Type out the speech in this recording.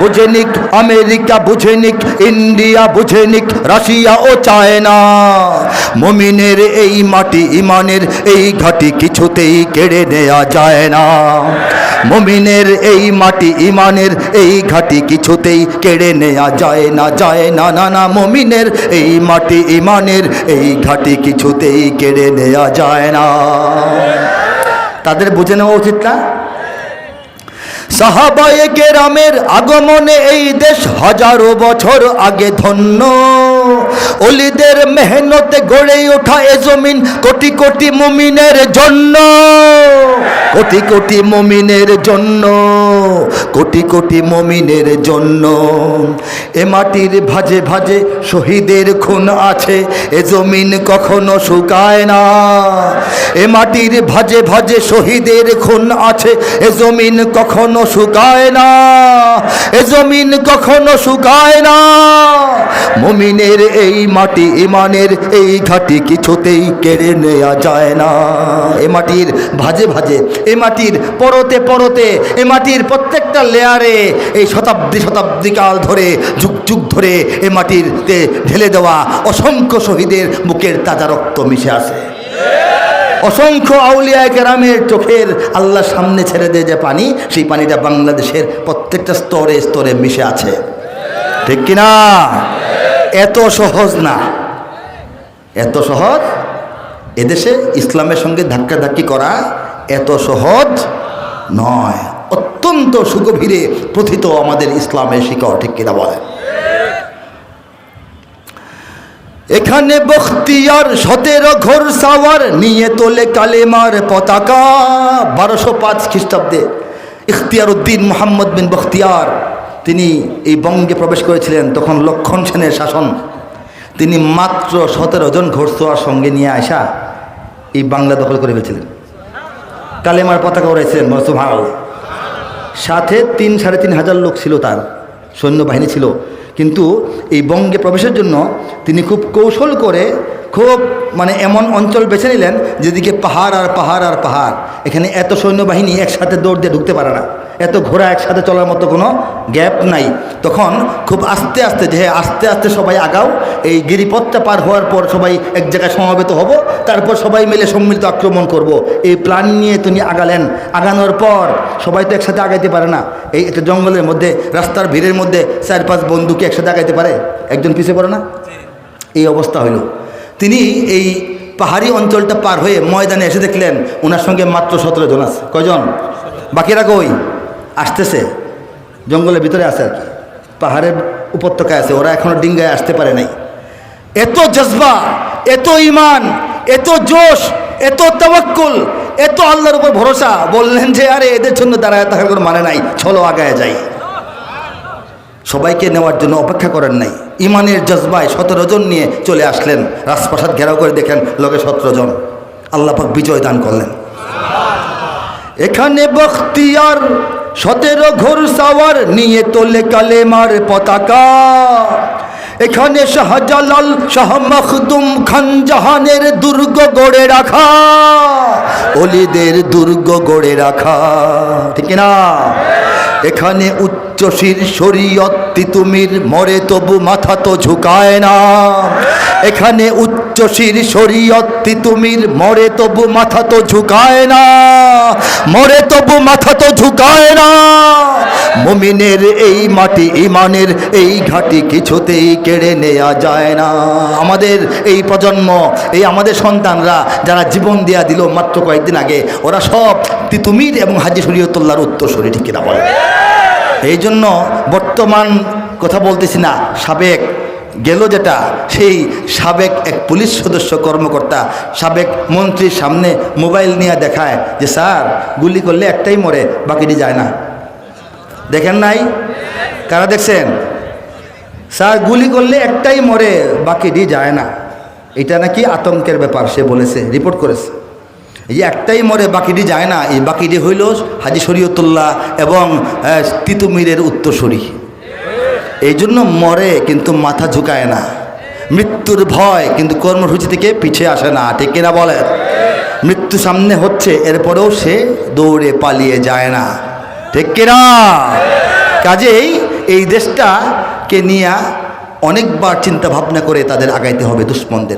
বুঝে নিক, আমেরিকা বুঝে নিক, ইন্ডিয়া বুঝে নিক, রাশিয়া ও চায়না। মমিনের এই মাটি ইমানের, এই ঘাটি কিছুতেই কেড়ে নেওয়া যায় না। মমিনের এই মাটি ইমানের, এই ঘাটি কিছুতেই কেড়ে নেওয়া যায় না যায় না না না। মমিনের এই মাটি ইমানের, এই ঘাটি কিছুতেই কেড়ে নেওয়া যায় না। তাদের বুঝে নেওয়া উচিত না? সাহাবায়ে কেরামের আগমনে এই দেশ হাজারো বছর আগে ধন্য। অলিদের মেহনতে গড়ে ওঠা এ জমিন কোটি কোটি মুমিনের জন্য। কোটি কোটি মুমিনের জন্য। কোটি কোটি মমিনের জন্য। এ মাটির ভাজে ভাজে শহীদের খুন আছে, এ জমিন কখনো শুকায় না। এ মাটির ভাজে ভাজে শহীদের খুন আছে, এ জমিন কখনো শুকায় না। এ জমিন কখনো শুকায় না। মমিনের এই মাটি, ইমানের এই ঘাটি কিছুতেই কেড়ে নেওয়া যায় না। এ মাটির ভাজে ভাজে, এ মাটির পরতে পরতে, এ মাটির প্রত্যেকটা লেয়ারে এই শতাব্দী শতাব্দী কাল ধরে, যুগ যুগ ধরে এ মাটিরতে ঢেলে দেওয়া অসংখ্য শহীদের বুকের তাজা রক্ত মিশে আছে। অসংখ্য আউলিয়া কেরামের চোখের আল্লাহ সামনে ছেড়ে দিয়ে যে পানি, সেই পানিটা বাংলাদেশের প্রত্যেকটা স্তরে স্তরে মিশে আছে। ঠিক কিনা? এত সহজ না। এত সহজ? এদেশে ইসলামের সঙ্গে ধাক্কাধাক্কি করা এত সহজ নয়। অত্যন্ত সুগভীরে প্রথিত আমাদের ইসলামের শিকড়, ঠিক কিনা বলেন? এখানে বখতিয়ার সতেরো ঘোর সাওয়ার, নিয়ে তোলে কালেমার পতাকা, বারোশো পাঁচ খ্রিস্টাব্দে ইখতিয়ার উদ্দিন মোহাম্মদ বিন বখতিয়ার, তিনি এই বঙ্গে প্রবেশ করেছিলেন, তখন লক্ষণ সেনের শাসন। তিনি মাত্র সতেরো জন ঘোরসোয়ার সঙ্গে নিয়ে আসা এই বাংলা দখল করে ফেলেছিলেন। কালেমার পতাকা উড়াইছিলেন মসুভাল সাথে তিন সাড়ে তিন হাজার লোক ছিল তার, সৈন্যবাহিনী ছিল। কিন্তু এই বঙ্গে প্রবেশের জন্য তিনি খুব কৌশল করে খুব মানে এমন অঞ্চল বেছে নিলেন যেদিকে পাহাড় আর পাহাড় আর পাহাড়। এখানে এত সৈন্যবাহিনী একসাথে দৌড় দিয়ে ঢুকতে পারে না। এত ঘোড়া একসাথে চলার মতো কোনো গ্যাপ নাই। তখন খুব আস্তে আস্তে যে আস্তে আস্তে সবাই আগাও এই গিরিপথটা পার হওয়ার পর সবাই এক জায়গায় সমাবেত হব তারপর সবাই মিলে সম্মিলিত আক্রমণ করব। এই প্ল্যান নিয়ে তিনি আগালেন। আগানোর পর সবাই তো একসাথে আগাইতে পারে না। এই একটা জঙ্গলের মধ্যে রাস্তার ভিড়ের মধ্যে চার পাঁচ বন্ধুকে একসাথে আগাইতে পারে? একজন পিছিয়ে পড়ে না? এই অবস্থা হইল। তিনি এই পাহাড়ি অঞ্চলটা পার হয়ে ময়দানে এসে দেখলেন ওনার সঙ্গে মাত্র সতেরো জন আছে। কয়জন? বাকিরা কই? আসতেছে। জঙ্গলের ভিতরে আছে আর কি। পাহাড়ের উপত্যকায় আছে। ওরা এখনও ডিঙ্গায় আসতে পারে নাই। এত জজবা, এত ইমান এত জোশ, এত তবক্কুল এত আল্লাহর উপর ভরসা। বললেন যে, আরে, এদের জন্য দাঁড়ায় থাকার কোনো মানে নাই। চলো আগায় যাই। সবাইকে নেওয়ার জন্য অপেক্ষা করেন নাই। ইমানের জজবায় সতেরো জন নিয়ে চলে আসলেন। রাজপ্রাসাদ ঘেরাও করে দেখেন লোকে সতেরো জন। আল্লাহ পাক বিজয় দান করলেন। এখানে বখতিয়ার সতেরো ঘোর সাওয়ার নিয়ে তোলে কালেমার পতাকা। এখানে শাহজালাল, শাহ মখদুম খান জাহানের দুর্গ গড়ে রাখা। অলিদের দুর্গ গড়ে রাখা। ঠিক না এখানে উচ্চশির শরীয়ত তিতুমির, মরে তবু মাথা তো ঝুকায় না। এখানে উচ্চশির শরীয়ত তিতুমির, মরে তবু মাথা তো ঝুকায় না। মরে তবু মাথা তো ঝুকায় না। মুমিনের এই মাটি ইমানের, এই ঘাটি কিছুতেই কেড়ে নেওয়া যায় না। আমাদের এই প্রজন্ম, এই আমাদের সন্তানরা যারা জীবন দেয়া দিল মাত্র কয়েকদিন আগে, ওরা সব তিতুমির এবং হাজি শরীয়তুল্লাহর উত্তরসূরি ঠিক কিনা বলে এই জন্য বর্তমান কথা বলতেছি না, সাবেক গেল যেটা, সেই সাবেক এক পুলিশ সদস্য কর্মকর্তা, সাবেক মন্ত্রীর সামনে মোবাইল নিয়ে দেখায় যে, স্যার, গুলি করলে একটাই মরে, বাকিটি যায় না। দেখেন নাই? কারা দেখছেন? স্যার, গুলি করলে একটাই মরে, বাকিটি যায় না। এটা নাকি আতঙ্কের ব্যাপার, সে বলেছে, রিপোর্ট করেছে। এই একটাই মরে বাকিটি যায় না। এই বাকিটি হইল হাজি শরীয়তুল্লাহ এবং তিতুমিরের উত্তরসূরি। এই জন্য মরে কিন্তু মাথা ঝুঁকায় না। মৃত্যুর ভয় কিন্তু কর্মসূচি থেকে পিছিয়ে আসে না। ঠিক কিনা বলেন? মৃত্যু সামনে হচ্ছে, এরপরেও সে দৌড়ে পালিয়ে যায় না। ঠিক কিনা? কাজেই এই দেশটাকে নিয়ে অনেকবার চিন্তা ভাবনা করে তাদের আগাইতে হবে দুশ্মনদের।